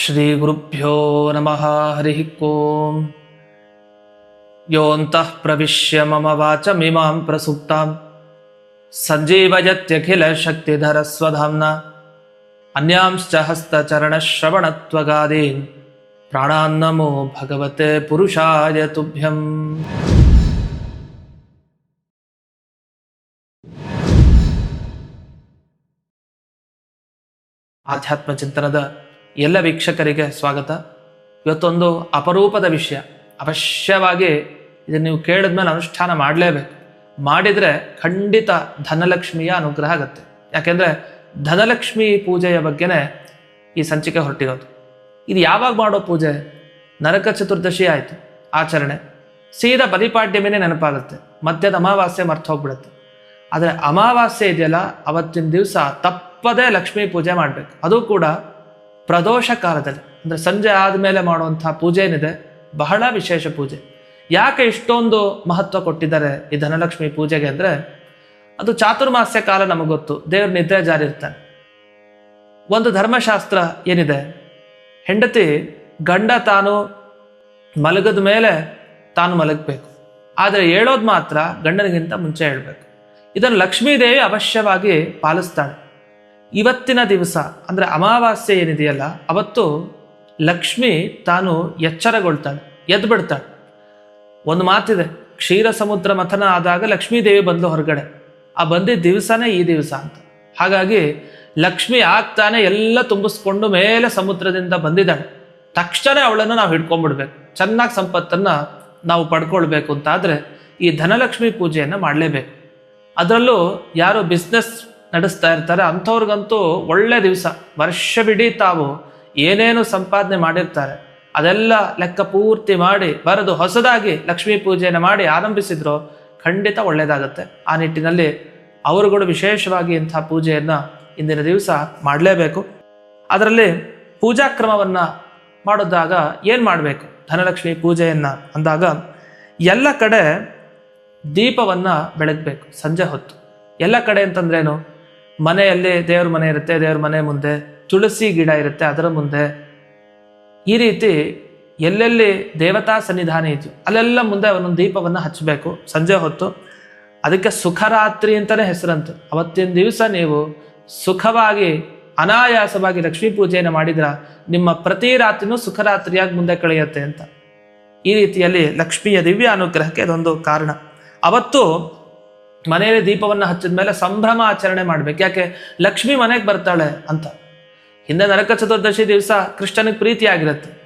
श्रीगुरुभ्यो नमः हरिः ओं योऽन्तः प्रविश्य मम वाचमिमां प्रसुप्तां सञ्जीवयत्यखिलशक्तिधरस्वधाम्ना अन्यांश्च हस्तचरणश्रवणत्वगादीन् प्राणान्नमो भगवते पुरुषाय तुभ्यम् ಆಧ್ಯಾತ್ಮ ಚಿಂತನದ ಎಲ್ಲ ವೀಕ್ಷಕರಿಗೆ ಸ್ವಾಗತ. ಇವತ್ತೊಂದು ಅಪರೂಪದ ವಿಷಯ. ಅವಶ್ಯವಾಗಿ ಇದನ್ನು ನೀವು ಕೇಳಿದ ಮೇಲೆ ಅನುಷ್ಠಾನ ಮಾಡಲೇಬೇಕು. ಮಾಡಿದರೆ ಖಂಡಿತ ಧನಲಕ್ಷ್ಮಿಯ ಅನುಗ್ರಹ ಆಗುತ್ತೆ. ಯಾಕೆಂದರೆ ಧನಲಕ್ಷ್ಮಿ ಪೂಜೆಯ ಬಗ್ಗೆನೇ ಈ ಸಂಚಿಕೆ ಹೊರಟಿರೋದು. ಇದು ಯಾವಾಗ ಮಾಡೋ ಪೂಜೆ? ನರಕ ಚತುರ್ದಶಿ ಆಯಿತು. ಆಚರಣೆ. ಸೀದಾ ಬಲಿಪಾಡ್ಯಮೇನೆ ನೆನಪಾಗುತ್ತೆ. ಮಧ್ಯದ ಅಮಾವಾಸ್ಯೆ ಮರ್ತು ಹೋಗ್ಬಿಡುತ್ತೆ. ಆದರೆ ಅಮಾವಾಸ್ಯೆ ಇದೆಯಲ್ಲ, ಅವತ್ತಿನ ದಿವಸ ತಪ್ಪದೇ ಲಕ್ಷ್ಮೀ ಪೂಜೆ ಮಾಡಬೇಕು. ಅದು ಕೂಡ ಪ್ರದೋಷ ಕಾಲದಲ್ಲಿ, ಅಂದರೆ ಸಂಜೆ ಆದಮೇಲೆ ಮಾಡುವಂಥ ಪೂಜೆ ಏನಿದೆ, ಬಹಳ ವಿಶೇಷ ಪೂಜೆ. ಯಾಕೆ ಇಷ್ಟೊಂದು ಮಹತ್ವ ಕೊಟ್ಟಿದ್ದಾರೆ ಈ ಧನಲಕ್ಷ್ಮಿ ಪೂಜೆಗೆ ಅಂದರೆ, ಅದು ಚಾತುರ್ಮಾಸ್ಯ ಕಾಲ ನಮಗೆ ಗೊತ್ತು, ದೇವ್ರ ನಿದ್ರೆ ಜಾರಿ ಇರ್ತಾನೆ ಒಂದು ಧರ್ಮಶಾಸ್ತ್ರ ಏನಿದೆ, ಹೆಂಡತಿ ಗಂಡ ತಾನು ಮಲಗದ ಮೇಲೆ ತಾನು ಮಲಗಬೇಕು, ಆದರೆ ಹೇಳೋದು ಮಾತ್ರ ಗಂಡನಿಗಿಂತ ಮುಂಚೆ ಹೇಳಬೇಕು. ಇದನ್ನು ಲಕ್ಷ್ಮೀದೇವಿ ಅವಶ್ಯವಾಗಿ ಪಾಲಿಸ್ತಾಳೆ. ಇವತ್ತಿನ ದಿವಸ, ಅಂದರೆ ಅಮಾವಾಸ್ಯೆ ಏನಿದೆಯಲ್ಲ, ಅವತ್ತು ಲಕ್ಷ್ಮಿ ತಾನು ಎಚ್ಚರಗೊಳ್ತಾಳೆ ಎದ್ದು ಬಿಡ್ತಾಳೆ ಒಂದು ಮಾತಿದೆ, ಕ್ಷೀರ ಸಮುದ್ರ ಮಥನ ಆದಾಗ ಲಕ್ಷ್ಮೀದೇವಿ ಬಂದು ಹೊರಗಡೆ. ಆ ಬಂದಿದ್ದ ದಿವಸನೇ ಈ ದಿವಸ ಅಂತ. ಹಾಗಾಗಿ ಲಕ್ಷ್ಮಿ ಆಗ್ತಾನೆ, ಎಲ್ಲ ತುಂಬಿಸ್ಕೊಂಡು ಮೇಲೆ ಸಮುದ್ರದಿಂದ ಬಂದಿದ್ದಾಳೆ. ತಕ್ಷಣ ಅವಳನ್ನು ನಾವು ಹಿಡ್ಕೊಂಡ್ಬಿಡ್ಬೇಕು ಚೆನ್ನಾಗಿ ಸಂಪತ್ತನ್ನು ನಾವು ಪಡ್ಕೊಳ್ಬೇಕು ಅಂತಾದರೆ ಈ ಧನಲಕ್ಷ್ಮಿ ಪೂಜೆಯನ್ನು ಮಾಡಲೇಬೇಕು. ಅದರಲ್ಲೂ ಯಾರು ಬಿಸ್ನೆಸ್ ನಡೆಸ್ತಾ ಇರ್ತಾರೆ. ಅಂಥವ್ರಿಗಂತೂ ಒಳ್ಳೆ ದಿವಸ. ವರ್ಷವಿಡೀ ತಾವು ಏನೇನು ಸಂಪಾದನೆ ಮಾಡಿರ್ತಾರೆ. ಅದೆಲ್ಲ ಲೆಕ್ಕ ಪೂರ್ತಿ ಮಾಡಿ, ಬರೆದು ಹೊಸದಾಗಿ ಲಕ್ಷ್ಮೀ ಪೂಜೆಯನ್ನು ಮಾಡಿ ಆರಂಭಿಸಿದ್ರು ಖಂಡಿತ ಒಳ್ಳೆಯದಾಗುತ್ತೆ ಆ ನಿಟ್ಟಿನಲ್ಲಿ ಅವರುಗಳು ವಿಶೇಷವಾಗಿ ಇಂಥ ಪೂಜೆಯನ್ನು ಇಂದಿನ ದಿವಸ ಮಾಡಲೇಬೇಕು. ಅದರಲ್ಲಿ ಪೂಜಾ ಕ್ರಮವನ್ನು ಮಾಡಿದಾಗ ಏನು ಮಾಡಬೇಕು? ಧನಲಕ್ಷ್ಮಿ ಪೂಜೆಯನ್ನು ಅಂದಾಗ ಎಲ್ಲ ಕಡೆ ದೀಪವನ್ನು ಬೆಳಗಬೇಕು, ಸಂಜೆ ಹೊತ್ತು. ಎಲ್ಲ ಕಡೆ ಅಂತಂದ್ರೇನು? ಮನೆಯಲ್ಲಿ ದೇವ್ರ ಮನೆ ಇರುತ್ತೆ, ದೇವ್ರ ಮನೆ ಮುಂದೆ ತುಳಸಿ ಗಿಡ ಇರುತ್ತೆ, ಅದರ ಮುಂದೆ. ಈ ರೀತಿ ಎಲ್ಲೆಲ್ಲಿ ದೇವತಾ ಸನ್ನಿಧಾನ ಇದೆಯೋ, ಅಲ್ಲೆಲ್ಲ ಮುಂದೆ ಒಂದೊಂದು ದೀಪವನ್ನು ಹಚ್ಚಬೇಕು ಸಂಜೆ ಹೊತ್ತು. ಅದಕ್ಕೆ ಸುಖರಾತ್ರಿ ಅಂತಲೇ ಹೆಸರಂತು. ಅವತ್ತಿನ ದಿವಸ ನೀವು ಸುಖವಾಗಿ, ಅನಾಯಾಸವಾಗಿ ಲಕ್ಷ್ಮೀ ಪೂಜೆಯನ್ನು ಮಾಡಿದ್ರ ನಿಮ್ಮ ಪ್ರತಿ ರಾತ್ರಿನೂ ಸುಖರಾತ್ರಿಯಾಗಿ ಮುಂದೆ ಕಳೆಯುತ್ತೆ ಅಂತ. ಈ ರೀತಿಯಲ್ಲಿ ಲಕ್ಷ್ಮಿಯ ದಿವ್ಯ ಅನುಗ್ರಹಕ್ಕೆ ಅದೊಂದು ಕಾರಣ. ಅವತ್ತು ಮನೆಯಲ್ಲಿ ದೀಪವನ್ನು ಹಚ್ಚಿದ ಮೇಲೆ ಸಂಭ್ರಮ ಆಚರಣೆ ಮಾಡ್ಬೇಕು. ಯಾಕೆ? ಲಕ್ಷ್ಮಿ ಮನೆಗೆ ಬರ್ತಾಳೆ ಅಂತ. ಹಿಂದೆ ನರಕ ಚತುರ್ದಶಿ ದಿವಸ ಕೃಷ್ಣನಿಗೆ ಪ್ರೀತಿ ಆಗಿರುತ್ತೆ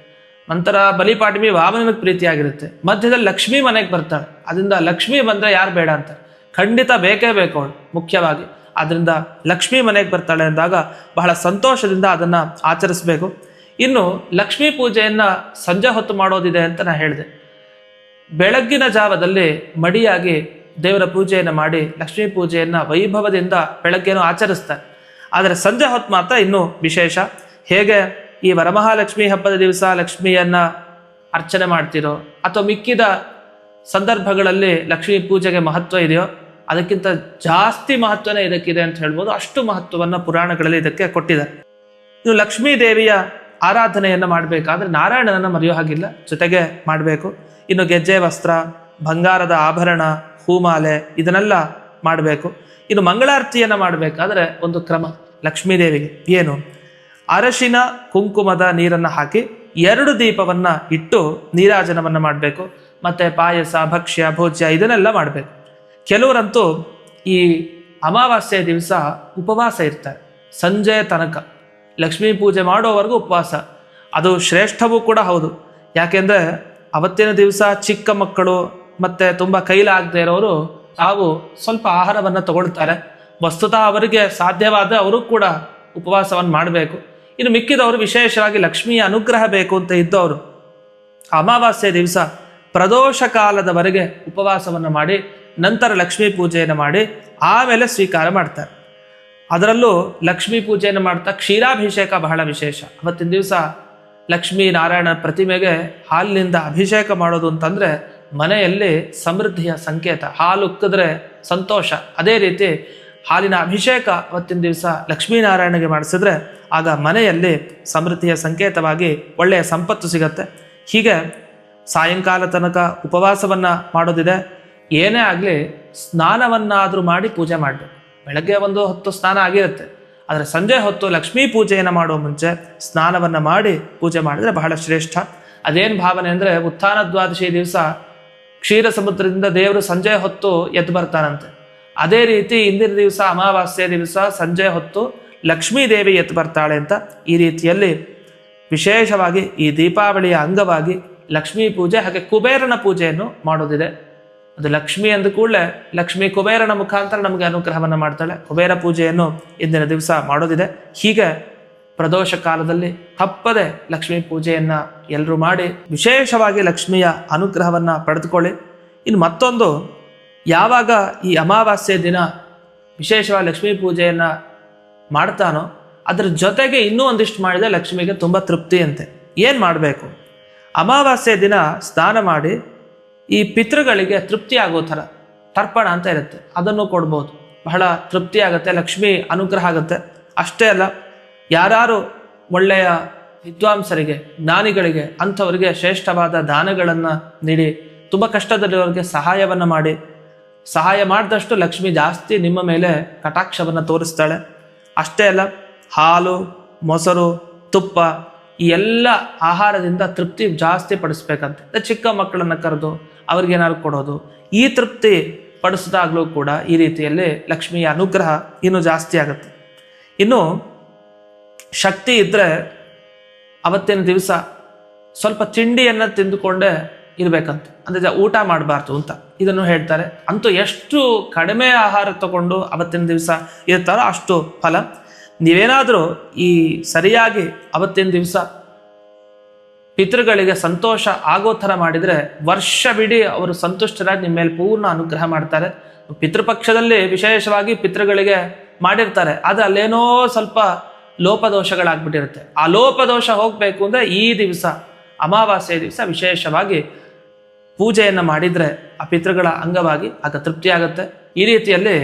ನಂತರ ಬಲಿಪಾಠಮಿ ವಾಮನಿಗೆ ಪ್ರೀತಿ ಆಗಿರುತ್ತೆ ಮಧ್ಯದಲ್ಲಿ ಲಕ್ಷ್ಮಿ ಮನೆಗೆ ಬರ್ತಾಳೆ. ಅದರಿಂದ ಲಕ್ಷ್ಮಿ ಬಂದರೆ ಯಾರು ಬೇಡ ಅಂತ. ಖಂಡಿತ ಬೇಕೇ ಬೇಕು ಅವಳು, ಮುಖ್ಯವಾಗಿ. ಅದರಿಂದ ಲಕ್ಷ್ಮಿ ಮನೆಗೆ ಬರ್ತಾಳೆ ಅಂದಾಗ ಬಹಳ ಸಂತೋಷದಿಂದ ಅದನ್ನು ಆಚರಿಸಬೇಕು. ಇನ್ನು ಲಕ್ಷ್ಮೀ ಪೂಜೆಯನ್ನು ಸಂಜೆ ಹೊತ್ತು ಮಾಡೋದಿದೆ ಅಂತ ನಾನು ಹೇಳಿದೆ. ಬೆಳಗ್ಗಿನ ಜಾವದಲ್ಲಿ ಮಡಿಯಾಗಿ ದೇವರ ಪೂಜೆಯನ್ನು ಮಾಡಿ, ಲಕ್ಷ್ಮೀ ಪೂಜೆಯನ್ನು ವೈಭವದಿಂದ ಬೆಳಗ್ಗೆನೂ ಆಚರಿಸ್ತಾರೆ. ಆದರೆ ಸಂಜೆ ಹೊತ್ತು ಮಾತ್ರ ಇನ್ನೂ ವಿಶೇಷ. ಹೇಗೆ ಈ ವರಮಹಾಲಕ್ಷ್ಮಿ ಹಬ್ಬದ ದಿವಸ ಲಕ್ಷ್ಮಿಯನ್ನು ಅರ್ಚನೆ ಮಾಡ್ತಿರೋ, ಅಥವಾ ಮಿಕ್ಕಿದ ಸಂದರ್ಭಗಳಲ್ಲಿ ಲಕ್ಷ್ಮೀ ಪೂಜೆಗೆ ಮಹತ್ವ ಇದೆಯೋ, ಅದಕ್ಕಿಂತ ಜಾಸ್ತಿ ಮಹತ್ವನೇ ಇದಕ್ಕಿದೆ ಅಂತ ಹೇಳ್ಬೋದು. ಅಷ್ಟು ಮಹತ್ವವನ್ನು ಪುರಾಣಗಳಲ್ಲಿ ಇದಕ್ಕೆ ಕೊಟ್ಟಿದ್ದಾರೆ. ಇನ್ನು ಲಕ್ಷ್ಮೀ ದೇವಿಯ ಆರಾಧನೆಯನ್ನು ಮಾಡಬೇಕಾದ್ರೆ ನಾರಾಯಣನನ್ನು ಮರೆಯೋ ಹಾಗಿಲ್ಲ. ಜೊತೆಗೆ ಮಾಡಬೇಕು. ಇನ್ನು ಗೆಜ್ಜೆ ವಸ್ತ್ರ ಬಂಗಾರದ ಆಭರಣ, ಹೂಮಾಲೆ ಇದನ್ನೆಲ್ಲ ಮಾಡಬೇಕು. ಇನ್ನು ಮಂಗಳಾರತಿಯನ್ನು ಮಾಡಬೇಕಾದ್ರೆ ಒಂದು ಕ್ರಮ. ಲಕ್ಷ್ಮೀದೇವಿಗೆ ಏನು? ಅರಶಿನ, ಕುಂಕುಮದ ನೀರನ್ನು ಹಾಕಿ ಎರಡು ದೀಪವನ್ನು ಇಟ್ಟು ನೀರಾಜನವನ್ನು ಮಾಡಬೇಕು. ಮತ್ತು ಪಾಯಸ, ಭಕ್ಷ್ಯ, ಭೋಜ್ಯ ಇದನ್ನೆಲ್ಲ ಮಾಡಬೇಕು. ಕೆಲವರಂತೂ ಈ ಅಮಾವಾಸ್ಯೆ ದಿವಸ ಉಪವಾಸ ಇರ್ತಾರೆ. ಸಂಜೆ ತನಕ. ಲಕ್ಷ್ಮೀ ಪೂಜೆ ಮಾಡೋವರೆಗೂ ಉಪವಾಸ. ಅದು ಶ್ರೇಷ್ಠವೂ ಕೂಡ ಹೌದು. ಯಾಕೆಂದರೆ ಅವತ್ತಿನ ದಿವಸ ಚಿಕ್ಕ ಮಕ್ಕಳು ಮತ್ತು ತುಂಬ ಕೈಲಾಗದೇ ಇರೋರು ತಾವು ಸ್ವಲ್ಪ ಆಹಾರವನ್ನು ತಗೊಳ್ತಾರೆ. ವಸ್ತುತ ಅವರಿಗೆ ಸಾಧ್ಯವಾದ ಅವರು ಕೂಡ ಉಪವಾಸವನ್ನು ಮಾಡಬೇಕು. ಇನ್ನು ಮಿಕ್ಕಿದವರು ವಿಶೇಷವಾಗಿ ಲಕ್ಷ್ಮಿಯ ಅನುಗ್ರಹ ಬೇಕು ಅಂತ ಇದ್ದವರು, ಅಮಾವಾಸ್ಯೆ ದಿವಸ ಪ್ರದೋಷ ಕಾಲದವರೆಗೆ ಉಪವಾಸವನ್ನು ಮಾಡಿ, ನಂತರ ಲಕ್ಷ್ಮೀ ಪೂಜೆಯನ್ನು ಮಾಡಿ, ಆಮೇಲೆ ಸ್ವೀಕಾರ ಮಾಡ್ತಾರೆ. ಅದರಲ್ಲೂ ಲಕ್ಷ್ಮೀ ಪೂಜೆಯನ್ನು ಮಾಡ್ತಾ ಕ್ಷೀರಾಭಿಷೇಕ ಬಹಳ ವಿಶೇಷ. ಅವತ್ತಿನ ದಿವಸ ಲಕ್ಷ್ಮೀ ನಾರಾಯಣ ಪ್ರತಿಮೆಗೆ ಹಾಲಿನಿಂದ ಅಭಿಷೇಕ ಮಾಡೋದು ಅಂತಂದರೆ ಮನೆಯಲ್ಲಿ ಸಮೃದ್ಧಿಯ ಸಂಕೇತ, ಹಾಲು ಉಕ್ಕಿದ್ರೆ ಸಂತೋಷ. ಅದೇ ರೀತಿ ಹಾಲಿನ ಅಭಿಷೇಕ ಅವತ್ತಿನ ದಿವಸ ಲಕ್ಷ್ಮೀನಾರಾಯಣಗೆ ಮಾಡಿಸಿದ್ರೆ ಆಗ ಮನೆಯಲ್ಲಿ ಸಮೃದ್ಧಿಯ ಸಂಕೇತವಾಗಿ ಒಳ್ಳೆಯ ಸಂಪತ್ತು ಸಿಗತ್ತೆ. ಹೀಗೆ ಸಾಯಂಕಾಲ ತನಕ ಉಪವಾಸವನ್ನು ಮಾಡೋದಿದೆ. ಏನೇ ಆಗಲಿ ಸ್ನಾನವನ್ನಾದರೂ ಮಾಡಿ ಪೂಜೆ ಮಾಡಬೇಕು. ಬೆಳಗ್ಗೆ ಒಂದು ಹೊತ್ತು ಸ್ನಾನ ಆಗಿರುತ್ತೆ. ಆದರೆ ಸಂಜೆ ಹೊತ್ತು ಲಕ್ಷ್ಮೀ ಪೂಜೆಯನ್ನು ಮಾಡುವ ಮುಂಚೆ ಸ್ನಾನವನ್ನು ಮಾಡಿ ಪೂಜೆ ಮಾಡಿದರೆ ಬಹಳ ಶ್ರೇಷ್ಠ. ಅದೇನು ಭಾವನೆ ಅಂದರೆ ಉತ್ಥಾನ ದ್ವಾದಶಿ ದಿವಸ ಕ್ಷೀರ ಸಮುದ್ರದಿಂದ ದೇವರು ಸಂಜೆ ಹೊತ್ತು ಎದ್ದು ಬರ್ತಾನಂತೆ. ಅದೇ ರೀತಿ ಇಂದಿನ ದಿವಸ ಅಮಾವಾಸ್ಯೆ ದಿವಸ ಸಂಜೆ ಹೊತ್ತು ಲಕ್ಷ್ಮೀ ದೇವಿ ಎದ್ದು ಬರ್ತಾಳೆ ಅಂತ ಈ ರೀತಿಯಲ್ಲಿ ವಿಶೇಷವಾಗಿ ಈ ದೀಪಾವಳಿಯ ಅಂಗವಾಗಿ ಲಕ್ಷ್ಮೀ ಪೂಜೆ ಹಾಗೆ ಕುಬೇರನ ಪೂಜೆಯನ್ನು ಮಾಡೋದಿದೆ ಅದು ಲಕ್ಷ್ಮಿ ಅಂದ ಕೂಡಲೇ ಲಕ್ಷ್ಮಿ ಕುಬೇರನ ಮುಖಾಂತರ ನಮಗೆ ಅನುಗ್ರಹವನ್ನು ಮಾಡ್ತಾಳೆ. ಕುಬೇರ ಪೂಜೆಯನ್ನು ಇಂದಿನ ದಿವಸ ಮಾಡೋದಿದೆ ಹೀಗೆ ಪ್ರದೋಷ ಕಾಲದಲ್ಲಿ ತಪ್ಪದೆ ಲಕ್ಷ್ಮೀ ಪೂಜೆಯನ್ನು ಎಲ್ಲರೂ ಮಾಡಿ ವಿಶೇಷವಾಗಿ ಲಕ್ಷ್ಮಿಯ ಅನುಗ್ರಹವನ್ನು ಪಡೆದುಕೊಳ್ಳಿ. ಇನ್ನು ಮತ್ತೊಂದು, ಯಾವಾಗ ಈ ಅಮಾವಾಸ್ಯೆ ದಿನ ವಿಶೇಷವಾಗಿ ಲಕ್ಷ್ಮೀ ಪೂಜೆಯನ್ನು ಮಾಡ್ತಾನೋ, ಅದರ ಜೊತೆಗೆ ಇನ್ನೂ ಒಂದಿಷ್ಟು ಮಾಡಿದರೆ ಲಕ್ಷ್ಮಿಗೆ ತುಂಬ ತೃಪ್ತಿ ಅಂತೆ. ಏನು ಮಾಡಬೇಕು? ಅಮಾವಾಸ್ಯೆ ದಿನ ಸ್ನಾನ ಮಾಡಿ ಈ ಪಿತೃಗಳಿಗೆ ತೃಪ್ತಿ ಆಗೋ ಥರ ತರ್ಪಣ ಅಂತ ಇರುತ್ತೆ. ಅದನ್ನು ಕೊಡ್ಬೋದು. ಬಹಳ ತೃಪ್ತಿ ಆಗುತ್ತೆ, ಲಕ್ಷ್ಮಿ ಅನುಗ್ರಹ ಆಗುತ್ತೆ. ಅಷ್ಟೇ ಅಲ್ಲ ಯಾರು ಒಳ್ಳೆಯ ವಿದ್ವಾಂಸರಿಗೆ, ಜ್ಞಾನಿಗಳಿಗೆ, ಅಂಥವರಿಗೆ ಶ್ರೇಷ್ಠವಾದ ದಾನಗಳನ್ನು ನೀಡಿ, ತುಂಬ ಕಷ್ಟದಲ್ಲಿರೋರಿಗೆ ಸಹಾಯವನ್ನು ಮಾಡಿ, ಸಹಾಯ ಮಾಡಿದಷ್ಟು ಲಕ್ಷ್ಮಿ ಜಾಸ್ತಿ ನಿಮ್ಮ ಮೇಲೆ ಕಟಾಕ್ಷವನ್ನು ತೋರಿಸ್ತಾಳೆ. ಅಷ್ಟೇ ಅಲ್ಲ, ಹಾಲು, ಮೊಸರು, ತುಪ್ಪ, ಈ ಎಲ್ಲ ಆಹಾರದಿಂದ ತೃಪ್ತಿ ಜಾಸ್ತಿ ಪಡಿಸ್ಬೇಕಂತ. ಚಿಕ್ಕ ಮಕ್ಕಳನ್ನು ಕರೆದು ಅವ್ರಿಗೇನಾದ್ರು ಕೊಡೋದು, ಈ ತೃಪ್ತಿ ಪಡಿಸಿದಾಗಲೂ ಕೂಡ ಈ ರೀತಿಯಲ್ಲಿ ಲಕ್ಷ್ಮಿಯ ಅನುಗ್ರಹ ಇನ್ನೂ ಜಾಸ್ತಿ ಆಗುತ್ತೆ. ಇನ್ನು ಶಕ್ತಿ ಇದ್ದರೆ ಅವತ್ತಿನ ದಿವಸ ಸ್ವಲ್ಪ ತಿಂಡಿಯನ್ನು ತಿಂದುಕೊಂಡೇ ಇರಬೇಕಂತ. ಅಂದರೆ ಊಟ ಮಾಡಬಾರ್ದು ಅಂತ ಇದನ್ನು ಹೇಳ್ತಾರೆ. ಅಂತೂ ಎಷ್ಟು ಕಡಿಮೆ ಆಹಾರ ತಗೊಂಡು ಅವತ್ತಿನ ದಿವಸ ಇರ್ತಾರೋ ಅಷ್ಟು ಫಲ. ನೀವೇನಾದರೂ ಈ ಸರಿಯಾಗಿ ಅವತ್ತಿನ ದಿವಸ ಪಿತೃಗಳಿಗೆ ಸಂತೋಷ ಆಗೋ ಥರ ಮಾಡಿದರೆ ವರ್ಷವಿಡೀ ಅವರು ಸಂತುಷ್ಟರಾಗಿ ನಿಮ್ಮ ಮೇಲೆ ಪೂರ್ಣ ಅನುಗ್ರಹ ಮಾಡ್ತಾರೆ. ಪಿತೃಪಕ್ಷದಲ್ಲಿ ವಿಶೇಷವಾಗಿ ಪಿತೃಗಳಿಗೆ ಮಾಡಿರ್ತಾರೆ. ಆದರೆ ಅಲ್ಲೇನೋ ಸ್ವಲ್ಪ ಲೋಪದೋಷಗಳಾಗ್ಬಿಟ್ಟಿರುತ್ತೆ. ಆ ಲೋಪದೋಷ ಹೋಗಬೇಕು ಅಂದರೆ ಈ ದಿವಸ ಅಮಾವಾಸ್ಯೆ ದಿವಸ ವಿಶೇಷವಾಗಿ ಪೂಜೆಯನ್ನು ಮಾಡಿದರೆ ಆ ಪಿತೃಗಳ ಅಂಗವಾಗಿ ಆಗ ತೃಪ್ತಿ ಆಗುತ್ತೆ. ಈ ರೀತಿಯಲ್ಲಿ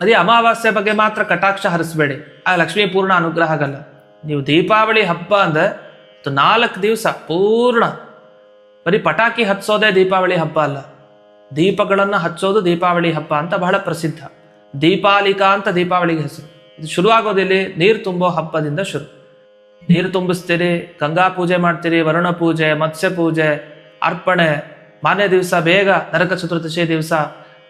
ಅದೇ ಅಮಾವಾಸ್ಯೆ ಬಗ್ಗೆ ಮಾತ್ರ ಕಟಾಕ್ಷ ಹರಿಸ್ಬೇಡಿ. ಆ ಲಕ್ಷ್ಮೀ ಪೂರ್ಣ ಅನುಗ್ರಹ ಆಗಲ್ಲ. ನೀವು ದೀಪಾವಳಿ ಹಬ್ಬ ಅಂದರೆ ಅದು ನಾಲ್ಕು ದಿವಸ ಪೂರ್ಣ. ಬರೀ ಪಟಾಕಿ ಹಚ್ಚೋದೇ ದೀಪಾವಳಿ ಹಬ್ಬ ಅಲ್ಲ. ದೀಪಗಳನ್ನು ಹಚ್ಚೋದು ದೀಪಾವಳಿ ಹಬ್ಬ ಅಂತ ಬಹಳ ಪ್ರಸಿದ್ಧ. ದೀಪಾಲಿಕಾ ಅಂತ ದೀಪಾವಳಿಗೆ ಹೆಸರು. ಶುರುವಾಗೋದಿಲ್ಲಿ? ನೀರು ತುಂಬೋ ಹಬ್ಬದಿಂದ ಶುರು. ನೀರು ತುಂಬಿಸ್ತೀರಿ, ಗಂಗಾ ಪೂಜೆ ಮಾಡ್ತೀರಿ, ವರುಣ ಪೂಜೆ, ಮತ್ಸ್ಯ ಪೂಜೆ, ಅರ್ಪಣೆ, ಮಾನ್ಯ ದಿವಸ, ಬೇಗ ನರಕ ಚತುರ್ದಶಿ ದಿವಸ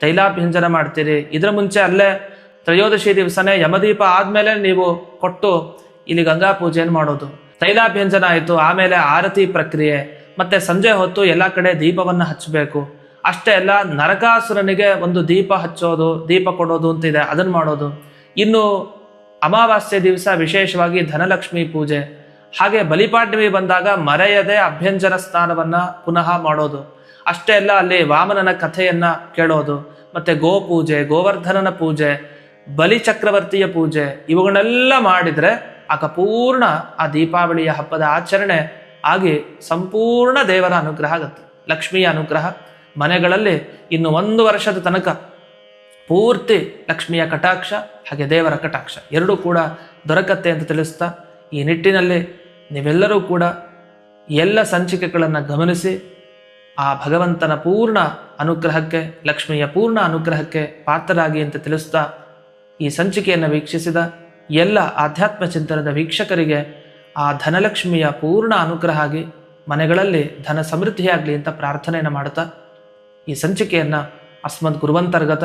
ತೈಲಾಭ್ಯಂಜನ ಮಾಡ್ತೀರಿ. ಇದರ ಮುಂಚೆ ಅಲ್ಲೇ ತ್ರಯೋದಶಿ ದಿವಸನೇ ಯಮದೀಪ ಆದ್ಮೇಲೆ ನೀವು ಕೊಟ್ಟು ಇಲ್ಲಿ ಗಂಗಾ ಪೂಜೆಯನ್ನು ಮಾಡೋದು. ತೈಲಾಭ್ಯಂಜನ ಆಯಿತು, ಆಮೇಲೆ ಆರತಿ ಪ್ರಕ್ರಿಯೆ. ಮತ್ತೆ ಸಂಜೆ ಹೊತ್ತು ಎಲ್ಲ ಕಡೆ ದೀಪವನ್ನು ಹಚ್ಚಬೇಕು. ಅಷ್ಟೇ ಅಲ್ಲ, ನರಕಾಸುರನಿಗೆ ಒಂದು ದೀಪ ಹಚ್ಚೋದು, ದೀಪ ಕೊಡೋದು ಅಂತಿದೆ ಅದನ್ನು ಮಾಡೋದು. ಇನ್ನು ಅಮಾವಾಸ್ಯೆ ದಿವಸ ವಿಶೇಷವಾಗಿ ಧನಲಕ್ಷ್ಮಿ ಪೂಜೆ. ಹಾಗೆ ಬಲಿಪಾಡ್ಯಮಿ ಬಂದಾಗ ಮರೆಯದೆ ಅಭ್ಯಂಜನ ಸ್ನಾನವನ್ನ ಪುನಃ ಮಾಡೋದು. ಅಷ್ಟೇ ಅಲ್ಲ, ಅಲ್ಲಿ ವಾಮನನ ಕಥೆಯನ್ನ ಕೇಳೋದು. ಮತ್ತೆ ಗೋ ಪೂಜೆ, ಗೋವರ್ಧನನ ಪೂಜೆ, ಬಲಿ ಚಕ್ರವರ್ತಿಯ ಪೂಜೆ, ಇವುಗಳನ್ನೆಲ್ಲ ಮಾಡಿದ್ರೆ ಆಗ ಪೂರ್ಣ ಆ ದೀಪಾವಳಿಯ ಹಬ್ಬದ ಆಚರಣೆ ಆಗಿ ಸಂಪೂರ್ಣ ದೇವರ ಅನುಗ್ರಹ ಆಗುತ್ತೆ. ಲಕ್ಷ್ಮಿಯ ಅನುಗ್ರಹ ಮನೆಗಳಲ್ಲಿ ಇನ್ನು ಒಂದು ವರ್ಷದ ತನಕ ಪೂರ್ತಿ ಲಕ್ಷ್ಮಿಯ ಕಟಾಕ್ಷ ಹಾಗೆ ದೇವರ ಕಟಾಕ್ಷ. ಎರಡೂ ಕೂಡ ದೊರಕತ್ತೆ ಅಂತ ತಿಳಿಸ್ತಾ, ಈ ನಿಟ್ಟಿನಲ್ಲಿ ನೀವೆಲ್ಲರೂ ಕೂಡ ಎಲ್ಲ ಸಂಚಿಕೆಗಳನ್ನು ಗಮನಿಸಿ, ಆ ಭಗವಂತನ ಪೂರ್ಣ ಅನುಗ್ರಹಕ್ಕೆ, ಲಕ್ಷ್ಮಿಯ ಪೂರ್ಣ ಅನುಗ್ರಹಕ್ಕೆ ಪಾತ್ರರಾಗಿ ಅಂತ ತಿಳಿಸ್ತಾ, ಈ ಸಂಚಿಕೆಯನ್ನು ವೀಕ್ಷಿಸಿದ ಎಲ್ಲ ಆಧ್ಯಾತ್ಮ ಚಿಂತನದ ವೀಕ್ಷಕರಿಗೆ ಆ ಧನಲಕ್ಷ್ಮಿಯ ಪೂರ್ಣ ಅನುಗ್ರಹ ಆಗಿ ಮನೆಗಳಲ್ಲಿ ಧನ ಸಮೃದ್ಧಿಯಾಗಲಿ ಅಂತ ಪ್ರಾರ್ಥನೆಯನ್ನು ಮಾಡುತ್ತಾ, ಈ ಸಂಚಿಕೆಯನ್ನು ಅಸ್ಮದ್ ಗುರುವಂತರ್ಗತ